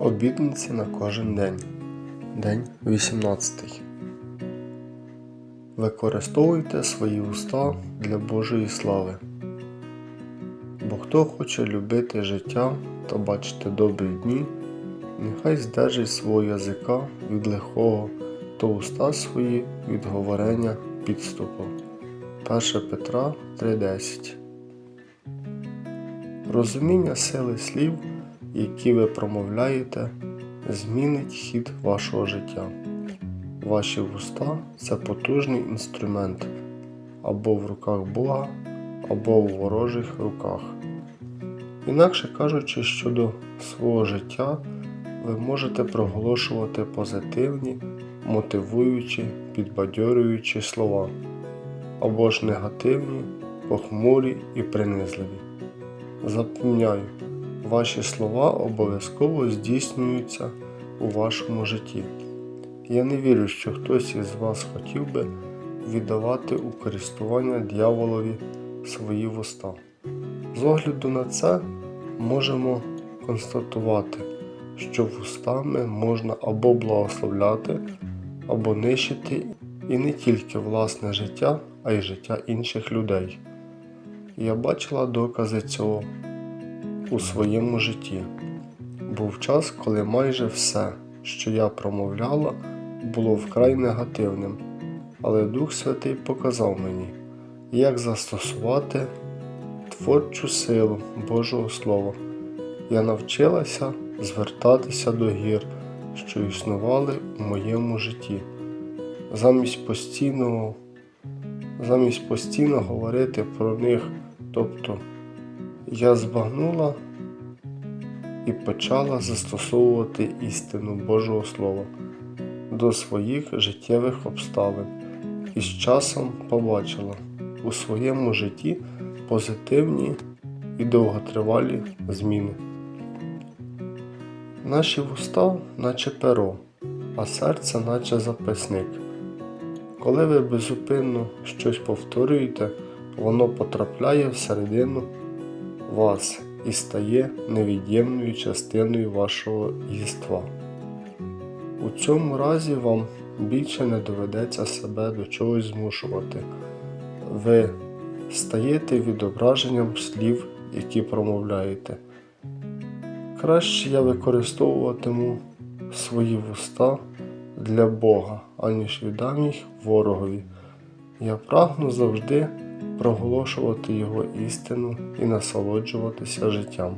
Обітниці на кожен день. День 18. Використовуйте свої уста для Божої слави. Бо хто хоче любити життя та бачити добрі дні, нехай здержить свого язика від лихого та уста свої від говорення підступу. 1 Петра 3:10 Розуміння сили слів, які ви промовляєте, змінить хід вашого життя. Ваші вуста це потужний інструмент або в руках Бога, або у ворожих руках. Інакше кажучи, щодо свого життя, ви можете проголошувати позитивні, мотивуючі, підбадьорюючі слова, або ж негативні, похмурі і принизливі. Запевняю, ваші слова обов'язково здійснюються у вашому житті. Я не вірю, що хтось із вас хотів би віддавати у користування дьяволові свої вуста. З огляду на це можемо констатувати, що вустами можна або благословляти, або нищити і не тільки власне життя, а й життя інших людей. Я бачила докази цього у своєму житті. Був час, коли майже все, що я промовляла, було вкрай негативним, але Дух Святий показав мені, як застосувати творчу силу Божого Слова. Я навчилася звертатися до гір, що існували у моєму житті, замість постійного, замість постійно говорити про них, тобто я збагнула і почала застосовувати істину Божого Слова до своїх життєвих обставин і з часом побачила у своєму житті позитивні і довготривалі зміни. Наші вуста, наче перо, а серце, наче записник. Коли ви безупинно щось повторюєте, воно потрапляє всередину вас і стає невід'ємною частиною вашого єства. У цьому разі вам більше не доведеться себе до чогось змушувати. Ви стаєте відображенням слів, які промовляєте. Краще я використовуватиму свої вуста для Бога, аніж віддам їх ворогові. Я прагну завжди проголошувати Його істину і насолоджуватися життям.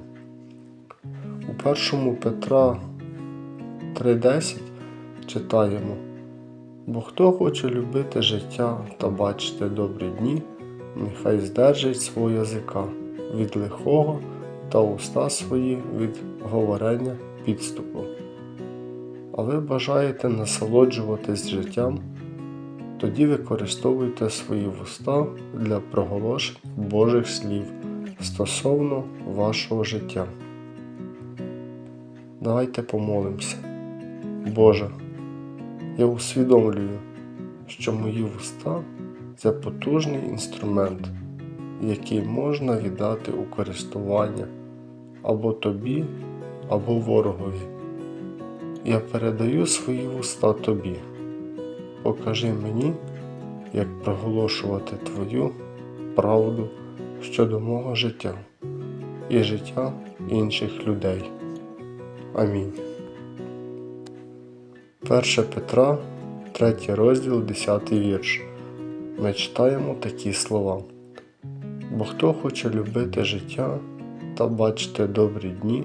У першому Петра 3:10 читаємо: Бо хто хоче любити життя та бачити добрі дні, нехай здержить свого язика від лихого та уста свої від говорення підступу. А ви бажаєте насолоджуватись життям, тоді використовуйте свої вуста для проголошення Божих слів стосовно вашого життя. Давайте помолимося. Боже, я усвідомлюю, що мої вуста це потужний інструмент, який можна віддати у користування або тобі, або ворогові. Я передаю свої вуста тобі. Покажи мені, як проголошувати Твою правду щодо мого життя і життя інших людей. Амінь. 1 Петра, 3 розділ, 10 вірш. Ми читаємо такі слова. Бо хто хоче любити життя та бачити добрі дні,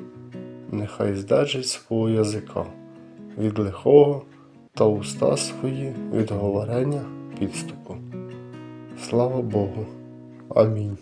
нехай здержить свого язика від лихого та уста свої від говорення підступу. Слава Богу. Амінь.